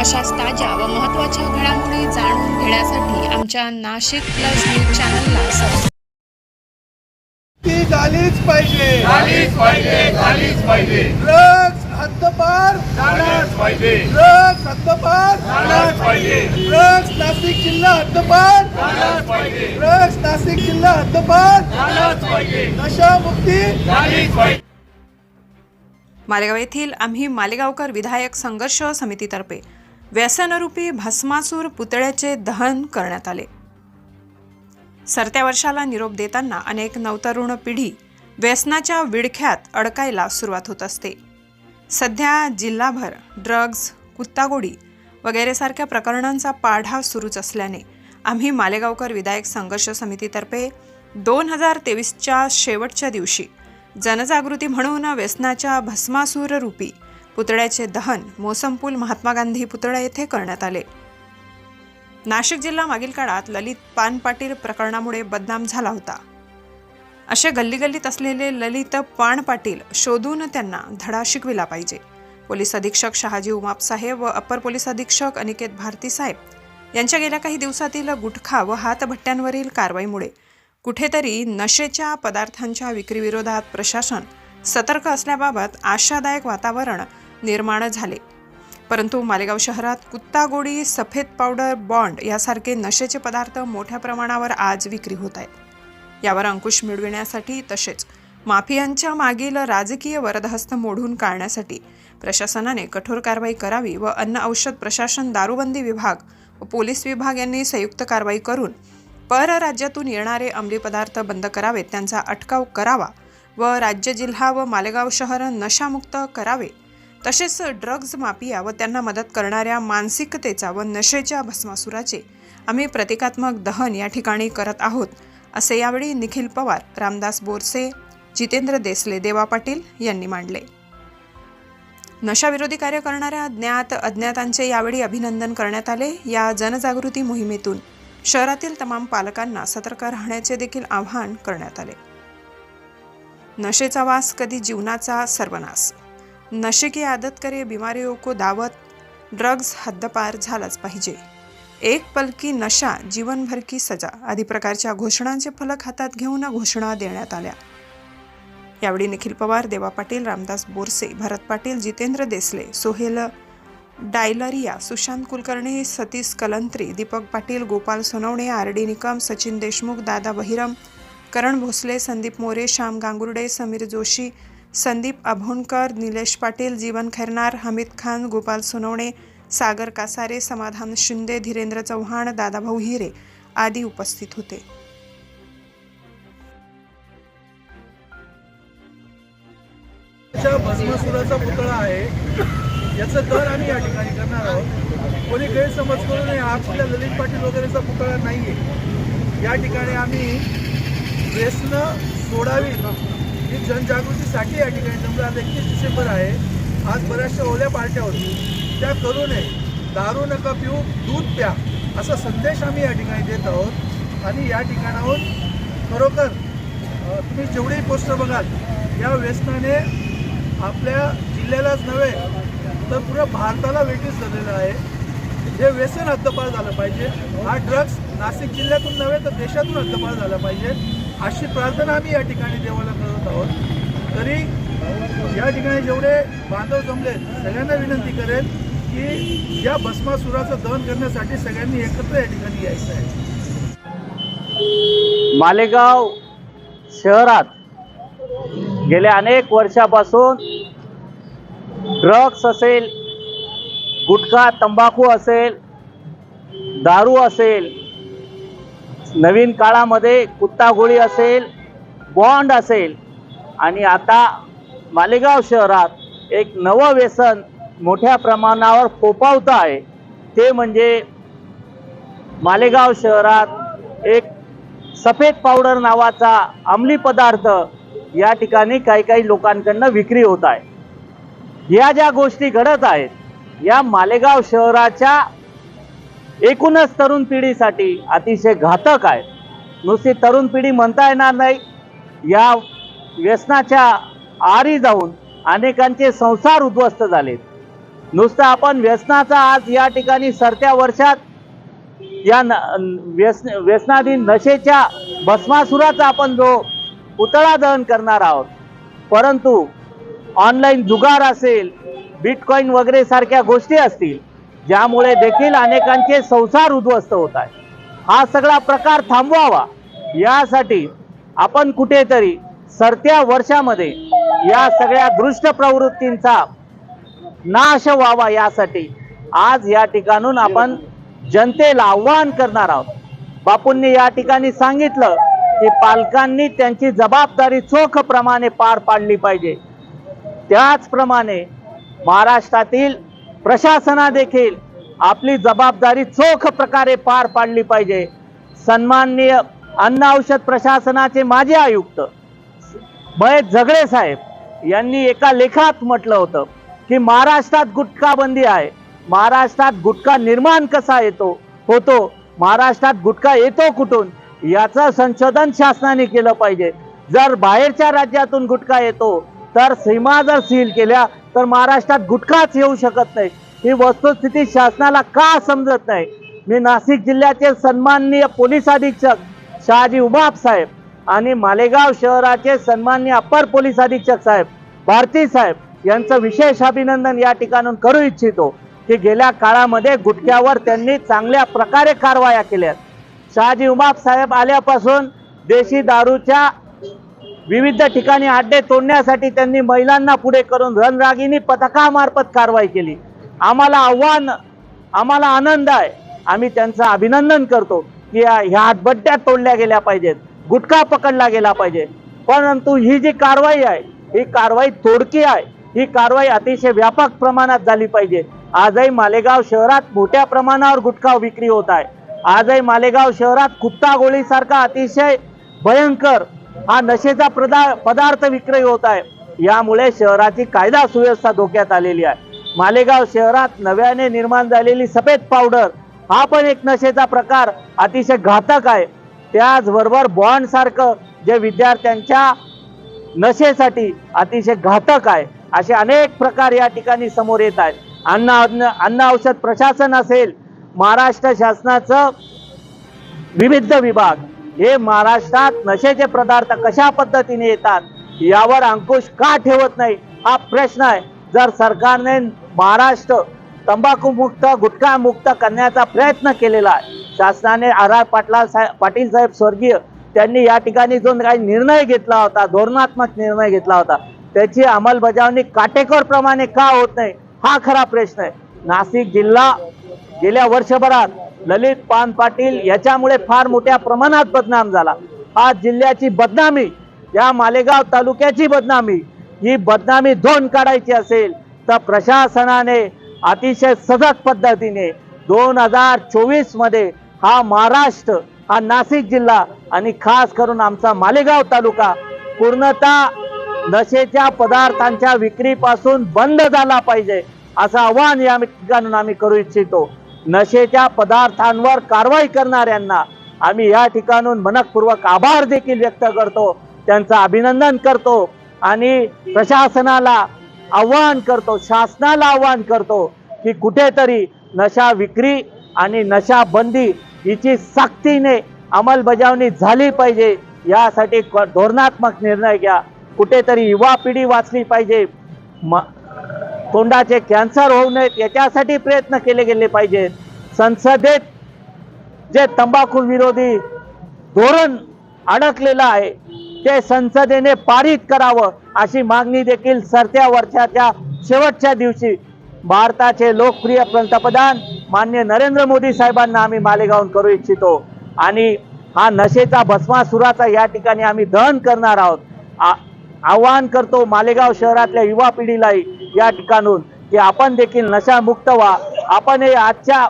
अशाच ताज्या व महत्त्वाच्या घडामोडी जाणून घेण्यासाठी आमच्या नाशिक प्लस न्यूज चॅनलला सबस्क्राईब ती झालीच पाहिजे. झालीच पाहिजे झालीच पाहिजे. ड्रग्ज हद्दपार. झालंच पाहिजे. ड्रग्ज हद्दपार. झालंच पाहिजे. ड्रग्ज नाशिक जिल्हा हद्दपार. झालंच पाहिजे. ड्रग्ज नाशिक जिल्हा हद्दपार. झालंच पाहिजे. नशा मुक्ती. झालीच पाहिजे. मालेगाव येथील आम्ही मालेगावकर विधायक संघर्ष समितीतर्फे व्यसनरूपी भस्मासूर पुतळ्याचे दहन करण्यात आले. सरत्या वर्षाला निरोप देताना अनेक नवतरुण पिढी व्यसनाच्या विडख्यात अडकायला सुरुवात होत असते. सध्या जिल्हाभर ड्रग्ज कुत्तागोडी वगैरेसारख्या प्रकरणांचा पाढा सुरूच असल्याने आम्ही मालेगावकर विधायक संघर्ष समितीतर्फे दोन हजार तेवीसच्या शेवटच्या दिवशी जनजागृती म्हणून व्यसनाच्या भस्मासूर रूपी पुतळ्याचे दहन मोसमपूल महात्मा गांधी पुतळा येथे करण्यात आले. नाशिक जिल्हा मागील काळात ललित पान पाटील प्रकरणामुळे बदनाम झाला होता. असे गल्लीगल्लीत असलेले ललित पान पाटील शोधून त्यांना धडा शिकविला पाहिजे. पोलीस अधीक्षक शहाजी उमाप साहेब व अप्पर पोलीस अधीक्षक अनिकेत भारती साहेब यांच्या गेल्या काही दिवसातील गुटखा व हातभट्ट्यांवरील कारवाईमुळे कुठेतरी नशेच्या पदार्थांच्या विक्रीविरोधात प्रशासन सतर्क असल्याबाबत आशादायक वातावरण निर्माण झाले. परंतु मालेगाव शहरात कुत्तागोडी सफेद पावडर बॉन्ड यासारखे नशेचे पदार्थ मोठ्या प्रमाणावर आज विक्री होत आहेत. यावर अंकुश मिळविण्यासाठी तसेच माफियांच्या मागील राजकीय वरदहस्त मोडून काढण्यासाठी प्रशासनाने कठोर कारवाई करावी व अन्न औषध प्रशासन दारूबंदी विभाग व पोलीस विभाग यांनी संयुक्त कारवाई करून परराज्यातून येणारे अंमली पदार्थ बंद करावेत त्यांचा अटकाव करावा व राज्य जिल्हा व मालेगाव शहर नशामुक्त करावे तसेच ड्रग्ज माफिया व त्यांना मदत करणाऱ्या मानसिकतेचा व नशेच्या भस्मासुराचे आम्ही प्रतिकात्मक दहन या ठिकाणी करत आहोत असे यावेळी निखिल पवार रामदास बोरसे जितेंद्र देसले देवा पाटील यांनी मांडले. नशाविरोधी कार्य करणाऱ्या ज्ञात अज्ञातांचे यावेळी अभिनंदन करण्यात आले या जनजागृती मोहिमेतून शहरातील तमाम पालकांना सतर्क राहण्याचे देखील आवाहन करण्यात आले. नशेचा वास कधी जीवनाचा सर्वनाश. नशे की आदत करे बीमारियों को दावत ड्रग्ज हद्दपार झालाच पाहिजे. एक पलकी नशा जीवनभर की सजा आदी प्रकारच्या घोषणांचे फलक हातात घेऊन घोषणा देण्यात आल्या. यावेळी निखिल पवार देवा पाटील रामदास बोरसे भरत पाटील जितेंद्र देसले सोहेल डायलरिया सुशांत कुलकर्णी सतीश कलंत्री दीपक पाटील गोपाल सोनवणे आर डी निकम सचिन देशमुख दादा बहिरम करण भोसले संदीप मोरे श्याम गांगुर्डे समीर जोशी संदीप अभोणकर निलेश पाटील जीवन खैरनार हमीद खान गोपाल सोनवणे सागर कासारे समाधान शिंदे धीरेंद्र चव्हाण दादाभाऊ हिरे आदी उपस्थित होते. च्या भस्मासुराचा पुतळा आहे याचं दर आम्ही या ठिकाणी करणार आहोत. कोणी गैरसमज करू नये हा कुठल्या ललित पाटील वगैरेचा पुतळा नाही आहे या ठिकाणी आम्ही व्यसनं सोडावी. जनजागृतीसाठी या ठिकाणी जमलं आता एकतीस डिसेंबर आहे. आज बऱ्याचशा ओल्या पार्ट्या होती त्या करू नये. दारू नका पिऊ दूध प्या असा संदेश आम्ही या ठिकाणी देत आहोत. आणि या ठिकाणाहून खरोखर तुम्ही जेवढी पोस्टर बघाल या व्यसनाने आपल्या जिल्ह्यालाच नव्हे तर पुऱ्या भारताला वेगळीच झालेलं आहे. हे व्यसन हद्दपार झालं पाहिजे. हा ड्रग्स नाशिक जिल्ह्यातून नव्हे तर देशातून हद्दपार झाला पाहिजे. अशी प्रार्थना आम्ही या ठिकाणी देवाला करत आहोत. तरी या ठिकाणी जेवढे बांधव जमले सगळ्यांना विनंती करेल की या भस्मासुराचं दहन करण्यासाठी सगळ्यांनी एकत्र या ठिकाणी यायचं आहे. मालेगाव शहरात गेल्या अनेक वर्षापासून ड्रग्स असेल गुटखा तंबाखू असेल दारू असेल नवीन काळामध्ये कुत्तागोळी असेल बॉन्ड असेल आणि आता मालेगाव शहरात एक नवं व्यसन मोठ्या प्रमाणावर फोपावतं आहे. ते म्हणजे मालेगाव शहरात एक सफेद पावडर नावाचा अंमली पदार्थ या ठिकाणी काही काही लोकांकडनं विक्री होत आहे. या ज्या गोष्टी घडत आहेत या मालेगाव शहराच्या एकूणच तरुण पिढीसाठी अतिशय घातक आहे. नुसती तरुण पिढी म्हणता येणार नाही. या व्यसनाच्या आरी जाऊन अनेकांचे संसार उद्ध्वस्त झालेत नुसतं आपण व्यसनाचा आज या ठिकाणी सरत्या वर्षात या न व्यसन व्यसनाधीन नशेच्या भस्मासुराचा आपण जो पुतळा दहन करणार आहोत. परंतु ऑनलाईन जुगार असेल बिटकॉईन वगैरे सारख्या गोष्टी असतील ज्यामुळे देखील अनेकांचे संसार उद्ध्वस्त होत आहे. हा सगळा प्रकार थांबवावा. यासाठी आपण कुठेतरी सरत्या वर्षामध्ये या सगळ्या दृष्ट प्रवृत्तींचा नाश व्हावा यासाठी आज या ठिकाणून आपण जनतेला आव्हान करणार आहोत. बापूंनी या ठिकाणी सांगितलं की पालकांनी त्यांची जबाबदारी चोखप्रमाणे पार पाडली पाहिजे. त्याचप्रमाणे महाराष्ट्रातील प्रशासना देखील आपली जबाबदारी चोख प्रकारे पार पाडली पाहिजे. सन्माननीय अन्न औषध प्रशासनाचे माजी आयुक्त महेश झगडे साहेब यांनी एका लेखात म्हटलं होतं की महाराष्ट्रात गुटखा बंदी आहे. महाराष्ट्रात गुटखा निर्माण कसा येतो होतो महाराष्ट्रात गुटखा येतो कुठून याचं संशोधन शासनाने केलं पाहिजे. जर बाहेरच्या राज्यातून गुटखा येतो तर सीमा जर सील केल्या तर महाराष्ट्रात गुटखाच येऊ शकत नाही. ही वस्तुस्थिती शासनाला का समजत नाही? मी नाशिक जिल्ह्याचे सन्माननीय पोलीस अधीक्षक शहाजी उमाप साहेब आणि मालेगाव शहराचे सन्माननीय अप्पर पोलीस अधीक्षक साहेब भारती साहेब यांचं विशेष अभिनंदन या ठिकाणून करू इच्छितो की गेल्या काळामध्ये गुटख्यावर त्यांनी चांगल्या प्रकारे कारवाया केल्या शहाजी उमाप साहेब आल्यापासून देशी दारूच्या विविध ठिकाणी अड्डे तोडण्यासाठी त्यांनी महिलांना पुढे करून रणरागिनी पथकामार्फत कारवाई केली. आम्हाला आव्हान आम्हाला आनंद आहे. आम्ही त्यांचं अभिनंदन करतो की ह्या हातबट्ट्या तोडल्या गेल्या पाहिजेत गुटखा पकडला गेला पाहिजे. परंतु ही जी कारवाई आहे ही कारवाई तोडकी आहे. ही कारवाई अतिशय व्यापक प्रमाणात झाली पाहिजे. आजही मालेगाव शहरात मोठ्या प्रमाणावर गुटखा विक्री होत आहे. आजही मालेगाव शहरात कुत्ता गोळीसारखा अतिशय भयंकर हा नशेचा प्रदा पदार्थ विक्रय होत आहे. यामुळे शहराची कायदा सुव्यवस्था धोक्यात आलेली आहे. मालेगाव शहरात नव्याने निर्माण झालेली सफेद पावडर हा पण एक नशेचा प्रकार अतिशय घातक आहे. त्याचबरोबर बॉन्ड सारखं जे विद्यार्थ्यांच्या नशेसाठी अतिशय घातक आहे असे अनेक प्रकार या ठिकाणी समोर येत आहेत. अन्न अन्न अन्न औषध प्रशासन असेल महाराष्ट्र शासनाचं विविध विभाग हे महाराष्ट्रात नशेचे पदार्थ कशा पद्धतीने येतात यावर अंकुश का ठेवत नाही? हा प्रश्न आहे. जर सरकारने महाराष्ट्र तंबाखू मुक्त गुटखा मुक्त करण्याचा प्रयत्न केलेला आहे शासनाने आर आर पाटला साहेब पाटील साहेब स्वर्गीय त्यांनी या ठिकाणी जो काही निर्णय घेतला होता धोरणात्मक निर्णय घेतला होता त्याची अंमलबजावणी काटेकोर प्रमाणे का होत नाही हा खरा प्रश्न आहे. नाशिक जिल्हा गेल्या वर्षभरात ललित पान पाटील याच्यामुळे फार मोठ्या प्रमाणात बदनाम झाला. आज जिल्ह्याची बदनामी या मालेगाव तालुक्याची बदनामी ही बदनामी दोन काढायची असेल तर प्रशासनाने अतिशय सजग पद्धतीने दोन हजार चोवीसमध्ये हा महाराष्ट्र हा नाशिक जिल्हा आणि खास करून आमचा मालेगाव तालुका पूर्णतः नशेच्या पदार्थांच्या विक्रीपासून बंद झाला पाहिजे असं आव्हान या ठिकाणून आम्ही करू इच्छितो. नशेच्या पदार्थांवर कारवाई करणाऱ्यांना आम्ही या ठिकाणून मनकपूर्वक आभार देखील व्यक्त करतो. त्यांचं अभिनंदन करतो आणि प्रशासनाला आव्हान करतो शासनाला आव्हान करतो की कुठेतरी नशा विक्री आणि नशा बंदी हिची सक्तीने अंमलबजावणी झाली पाहिजे. यासाठी क- धोरणात्मक निर्णय घ्या. कुठेतरी युवा पिढी वाचली पाहिजे. म तोंडाचे कॅन्सर होऊ नयेत याच्यासाठी प्रयत्न केले गेले पाहिजेत. संसदेत जे तंबाखू विरोधी धोरण अडकलेलं आहे ते संसदेने पारित करावं अशी मागणी देखील सरत्या वर्षाच्या शेवटच्या दिवशी भारताचे लोकप्रिय पंतप्रधान मान्य नरेंद्र मोदी साहेबांना आम्ही मालेगावून करू इच्छितो. आणि हा नशेचा भस्मासुराचा या ठिकाणी आम्ही दहन करणार आहोत. आ- आवाहन करतो मालेगाव शहरातल्या युवा पिढीलाही या ठिकाणून की आपण देखील नशामुक्त व्हा. आपण हे आजच्या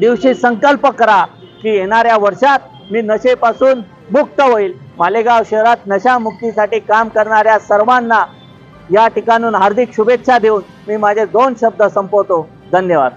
दिवशी संकल्प करा की येणाऱ्या वर्षात मी नशेपासून मुक्त होईल. मालेगाव शहरात नशामुक्तीसाठी काम करणाऱ्या सर्वांना या ठिकाणून हार्दिक शुभेच्छा देऊन मी माझे दोन शब्द संपवतो. धन्यवाद.